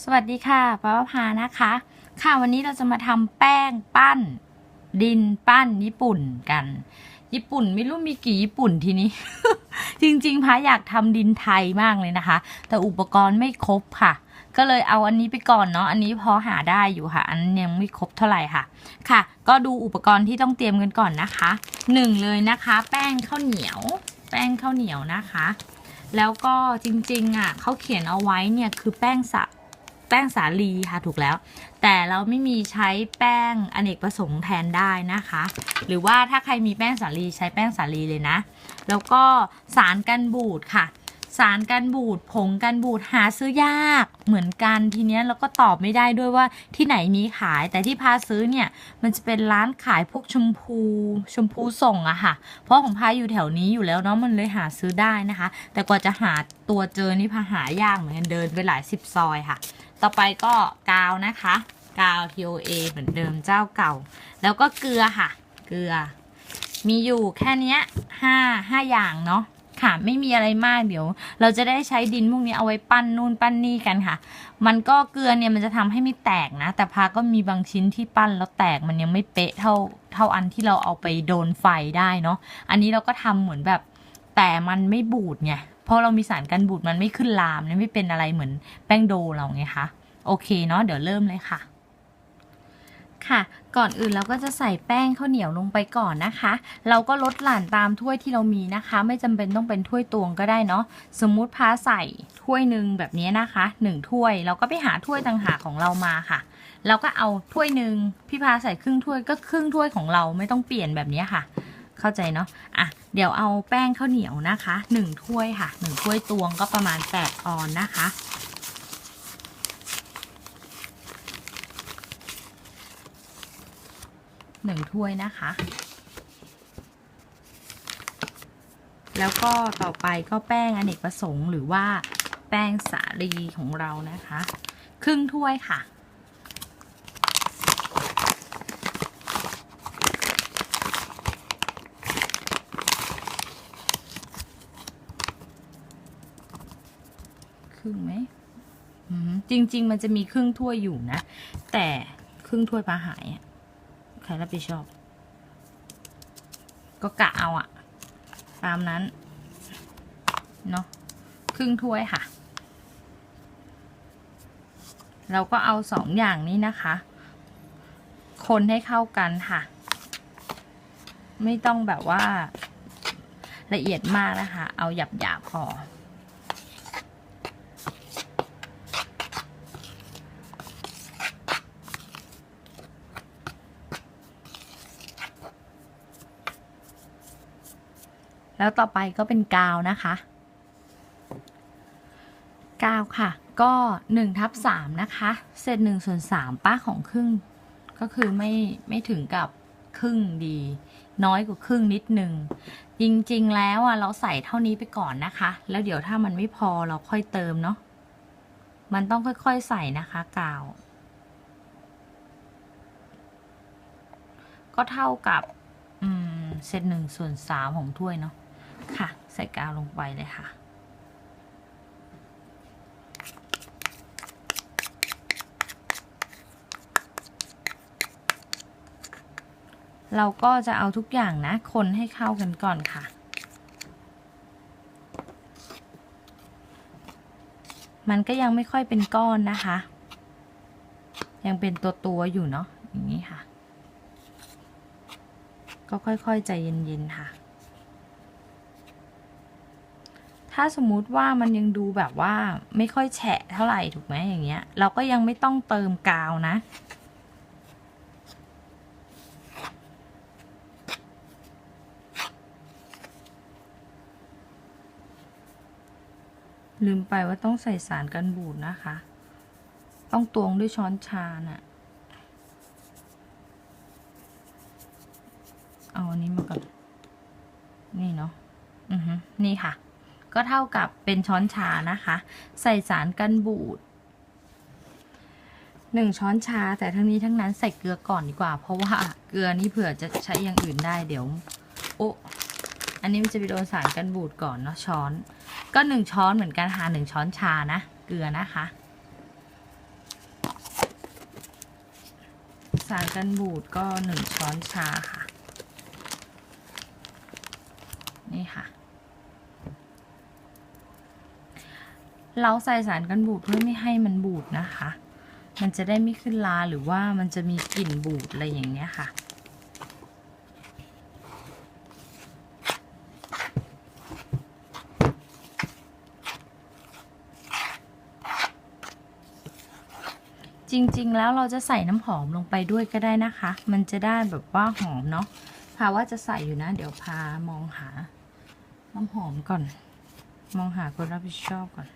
สวัสดีค่ะป้าพานะคะ ค่ะวันนี้เราจะมาทำแป้งปั้น ดินปั้นญี่ปุ่นกัน ญี่ปุ่นไม่รู้มีกี่ญี่ปุ่นทีนี้ จริงๆพาอยากทำดินไทยมากเลยนะคะ แต่อุปกรณ์ไม่ครบค่ะ ก็เลยเอาอันนี้ไปก่อนเนาะอันนี้พอหาได้อยู่ค่ะ อันยังไม่ครบเท่าไหร่ค่ะ ค่ะ ก็ดูอุปกรณ์ที่ต้องเตรียมกันก่อนนะคะหนึ่งเลยนะคะ แป้งข้าวเหนียว แป้งข้าวเหนียวนะคะ แล้วก็จริงๆอะเขาเขียนเอาไว้เนี่ยคือแป้งสา แป้งสาลีค่ะถูกแล้ว แต่เราไม่มีใช้แป้งอเนกประสงค์แทนได้นะคะ หรือว่าถ้าใครมีแป้งสาลีใช้แป้งสาลีเลยนะ แล้วก็สารกันบูดค่ะ สารกันบูดผงกันบูดหาซื้อยากเหมือนกันทีเนี้ยเราก็ตอบไม่ได้ด้วยว่าที่ไหนมีขายแต่ที่พาซื้อเนี่ยมันจะเป็นร้านขายพวกชมพูชมพูส่งอะค่ะ เพราะของพาอยู่แถวนี้อยู่แล้วเนาะมันเลยหาซื้อได้นะคะ แต่กว่าจะหาตัวเจอนี่พาหายากเหมือนกันเดินไปหลายสิบซอยค่ะ ต่อไปก็กาวนะคะ กาว TOA เหมือนเดิมเจ้าเก่า แล้วก็เกลือค่ะ เกลือ มีอยู่แค่นี้ห้าห้าอย่างเนาะค่ะไม่มีอะไรมากเดี๋ยว เราจะได้ใช้ดินพวกนี้เอาไว้ปั้นนู่นปั้นนี่กันค่ะ มันก็เกลือเนี่ยมันจะทำให้ไม่แตกนะ แต่พาก็มีบางชิ้นที่ปั้นแล้วแตกมันยังไม่เป๊ะเท่าเท่าอันที่เราเอาไปโดนไฟได้เนาะอันนี้เราก็ทำเหมือนแบบแต่มันไม่บูดไง พราะเรามีสารกันบูดมันไม่ขึ้นลามเนี่ยไม่เป็นอะไรเหมือนแป้งโดเราไงคะโอเคเนาะเดี๋ยวเริ่มเลยค่ะ ค่ะ ก่อนอื่นเราก็จะใส่แป้งข้าวเหนียวลงไปก่อนนะคะ เราก็ลดหลั่นตามถ้วยที่เรามีนะคะ ไม่จำเป็นต้องเป็นถ้วยตวงก็ได้เนาะสมมุติพาใส่ถ้วยหนึ่งแบบนี้นะคะหนึ่งถ้วยเราก็ไปหาถ้วยต่างหากของเรามาค่ะ เราก็เอาถ้วยหนึ่งพี่พาใส่ครึ่งถ้วยก็ครึ่งถ้วยของเราไม่ต้องเปลี่ยนแบบนี้ค่ะ เข้าใจเนาะอะเดี๋ยวเอาแป้งข้าวเหนียวนะคะหนึ่งถ้วยค่ะหนึ่งถ้วยตวงก็ประมาณแปดออนนะคะหนึ่งถ้วยนะคะ แล้วก็ต่อไปก็แป้งอเนกประสงค์หรือว่าแป้งสาลีของเรานะคะ ครึ่งถ้วยค่ะ ครึ่งไหมจริง ๆ มันจะมีครึ่งถ้วยอยู่นะ แต่ครึ่งถ้วยปลาหายอะใครรับผิดชอบ ก็กะเอาอะตามนั้น เนาะครึ่งถ้วยค่ะ เราก็เอาสองอย่างนี้นะคะ คนให้เข้ากันค่ะ ไม่ต้องแบบว่าละเอียดมากนะคะ เอาหยาบๆพอ แล้วต่อไปก็เป็นกาวนะคะกาวค่ะ ก็1ทับ3นะคะ เศษ1ส่วน3ป้าของครึ่ง ก็คือไม่ไม่ถึงกับครึ่งดี น้อยกว่าครึ่งนิดนึง จริงๆแล้วอะเราใส่เท่านี้ไปก่อนนะคะ แล้วเดี๋ยวถ้ามันไม่พอเราค่อยเติมเนาะมันต้องค่อยๆใส่นะคะกาว ก็เท่ากับเศษหนึ่งส่วนสามของถ้วยเนาะ ใส่กาวลงไปเลยค่ะ เราก็จะเอาทุกอย่างนะ คนให้เข้ากันก่อนค่ะ มันก็ยังไม่ค่อยเป็นก้อนนะคะ ยังเป็นตัวตัวๆอยู่เนาะอย่างนี้ค่ะ ก็ค่อยๆใจเย็นๆค่ะ ถ้าสมมุติว่ามันยังดูแบบว่าไม่ค่อยแฉะเท่าไหร่ถูกไหมอย่างเงี้ย เราก็ยังไม่ต้องเติมกาวนะ ลืมไปว่าต้องใส่สารกันบูดนะคะ ต้องตวงด้วยช้อนชาน่ะ เอาอันนี้มาก่อน นี่เนาะ อือฮึนี่ค่ะ ก็เท่ากับเป็นช้อนชานะคะ ใส่สารกันบูดหนึ่งช้อนชาแต่ทั้งนี้ทั้งนั้นใส่เกลือก่อนดีกว่า เพราะว่าเกลือนี่เผื่อจะใช้อย่างอื่นได้เดี๋ยวโอ้อันนี้มันจะไปโดนสารกันบูดก่อนเนาะช้อน ก็หนึ่งช้อนเหมือนกันหาหนึ่งช้อนชานะ เกลือนะคะ สารกันบูดก็หนึ่งช้อนชาค่ะ นี่ค่ะ เราใส่สารกันบูดเพื่อไม่ให้มันบูดนะคะ มันจะได้ไม่ขึ้นลาหรือว่ามันจะมีกลิ่นบูดอะไรอย่างเงี้ยค่ะ จริงๆแล้วเราจะใส่น้ำหอมลงไปด้วยก็ได้นะคะ มันจะได้แบบว่าหอมเนาะพาว่าจะใส่อยู่นะ เดี๋ยวพามองหาน้ำหอมก่อน มองหาคนรับผิดชอบก่อน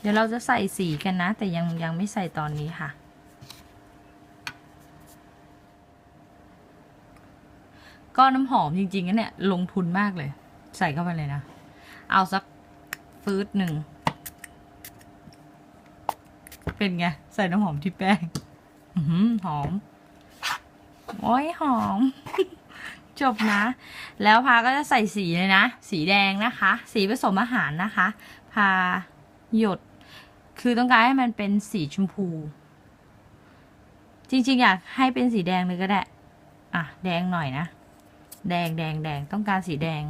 เดี๋ยวเราจะใส่สีกันนะ แต่ยังยังไม่ใส่ตอนนี้ค่ะ ก็น้ำหอมจริงๆนะเนี่ย ลงทุนมากเลย ใส่เข้าไปเลยนะ เอาสักฟืดหนึ่ง เป็นไง ใส่น้ำหอมที่แป้งหอม โอ้ยหอม จบนะ แล้วพาก็จะใส่สีเลยนะ สีแดงนะคะ สีผสมอาหารนะคะ พา หยด คือต้องการให้มันเป็นสีชมพู จริงๆ อยากให้เป็นสีแดงเลยก็ได้ อะ แดงหน่อยนะ แดงแดงแดงต้องการสีแดง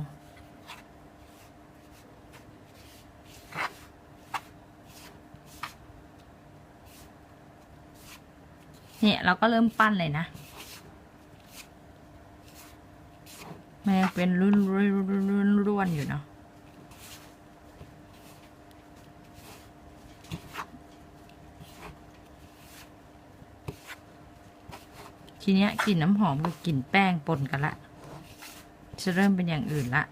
เนี่ยเราก็เริ่มปั้นเลยนะมันเป็นรุ่นรุ่นรุ่นรุ่นร่นอยู่เนาะ ทีเนี้ยกลิ่นน้ำหอมกับกลิ่นแป้งปนกันละ จะเริ่มเป็นอย่างอื่นละ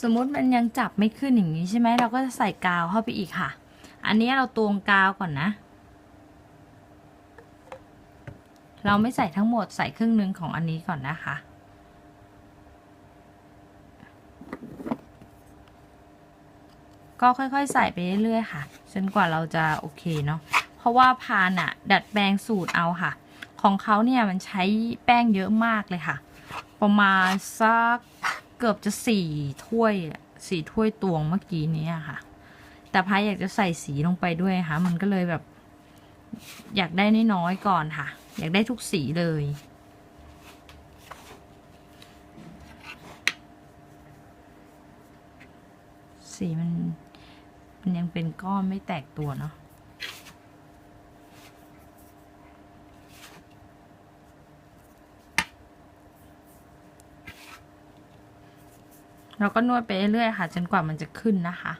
สมมติมันยังจับไม่ขึ้นอย่างนี้ใช่ไหมเราก็จะใส่กาวเข้าไปอีกค่ะ อันนี้เราตวงกาวก่อนนะ เราไม่ใส่ทั้งหมดใส่ครึ่งหนึ่งของอันนี้ก่อนนะคะก็ค่อย ๆ ใส่ไปเรื่อยๆค่ะ จนกว่าเราจะโอเคเนาะ เพราะว่าพานอะดัดแปลงสูตรเอาค่ะ ของเขาเนี่ยมันใช้แป้งเยอะมากเลยค่ะ ประมาณสัก กือบจะสี่ถ้วยสี่ถ้วยตวงเมื่อกี้นี้ค่ะ แต่พายอยากจะใส่สีลงไปด้วยค่ะ มันก็เลยแบบ อยากได้น้อยๆก่อนค่ะ อยากได้ทุกสีเลยสีมันมันยังเป็นก้อนไม่แตกตัวเนาะ เราก็นวดไปเรื่อยๆค่ะ จนกว่ามันจะขึ้นนะคะ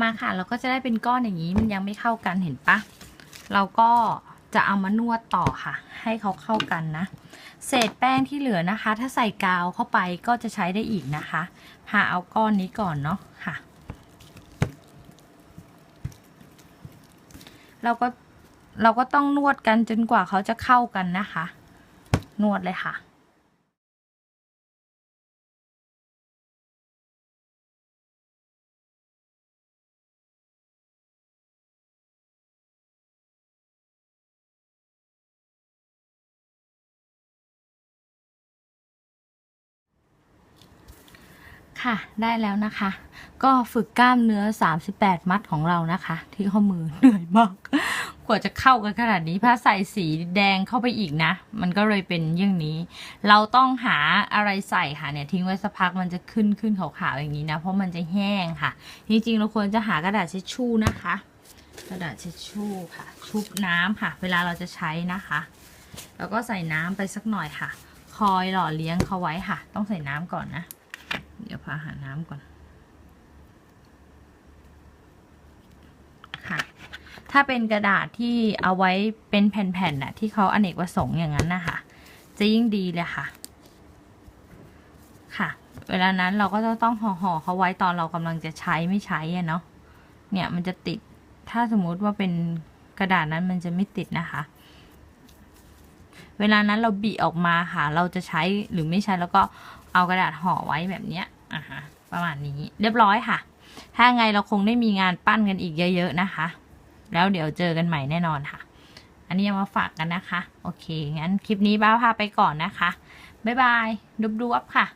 มาค่ะ เราก็จะได้เป็นก้อนอย่างนี้มันยังไม่เข้ากันเห็นปะเราก็จะเอามานวดต่อค่ะ ให้เขาเข้ากันนะ เศษแป้งที่เหลือนะคะ ถ้าใส่กาวเข้าไปก็จะใช้ได้อีกนะคะพาเอาก้อนนี้ก่อนเนาะค่ะ เราก็เราก็ต้องนวดกันจนกว่าเขาจะเข้ากันนะคะ นวดเลยค่ะ ค่ะได้แล้วนะคะ ก็ฝึกกล้ามเนื้อ 38 มัดของเรานะคะ ที่ข้อมือเหนื่อยมากกว่าจะเข้ากันขนาดนี้ถ้าใส่สีแดงเข้าไปอีกนะ มันก็เลยเป็นอย่างนี้ เราต้องหาอะไรใส่ค่ะเนี่ยทิ้งไว้สักพักมันจะขึ้นขึ้นขาวๆอย่างนี้นะ เพราะมันจะแห้งค่ะ จริงๆเราควรจะหากระดาษเช็ดชู่นะคะ กระดาษเช็ดชู่ค่ะ ชุบน้ำค่ะ เวลาเราจะใช้นะคะ แล้วก็ใส่น้ำไปสักหน่อยค่ะ คอยหล่อเลี้ยงเขาไว้ค่ะ ต้องใส่น้ำก่อนนะ เดี๋ยวพาหาน้ำก่อน ค่ะ ถ้าเป็นกระดาษที่เอาไว้เป็นแผ่นๆน่ะ ที่เขาอเนกประสงค์อย่างนั้นนะคะจะยิ่งดีเลยค่ะ ค่ะ เวลานั้นเราก็จะต้องห่อๆเขาไว้ตอนเรากำลังจะใช้ไม่ใช้อะเนาะเนี่ยมันจะติดถ้าสมมุติว่าเป็นกระดาษนั้นมันจะไม่ติดนะคะ เวลานั้นเราบีออกมาค่ะ เราจะใช้หรือไม่ใช้แล้วก็เอากระดาษห่อไว้แบบเนี้ยอะฮะประมาณนี้เรียบร้อยค่ะ ถ้าไงเราคงได้มีงานปั้นกันอีกเยอะๆนะคะ แล้วเดี๋ยวเจอกันใหม่แน่นอนค่ะ อันนี้มาฝากกันนะคะ โอเค งั้นคลิปนี้บ้าพาไปก่อนนะคะ บ๊ายบายดูบดูอัพค่ะ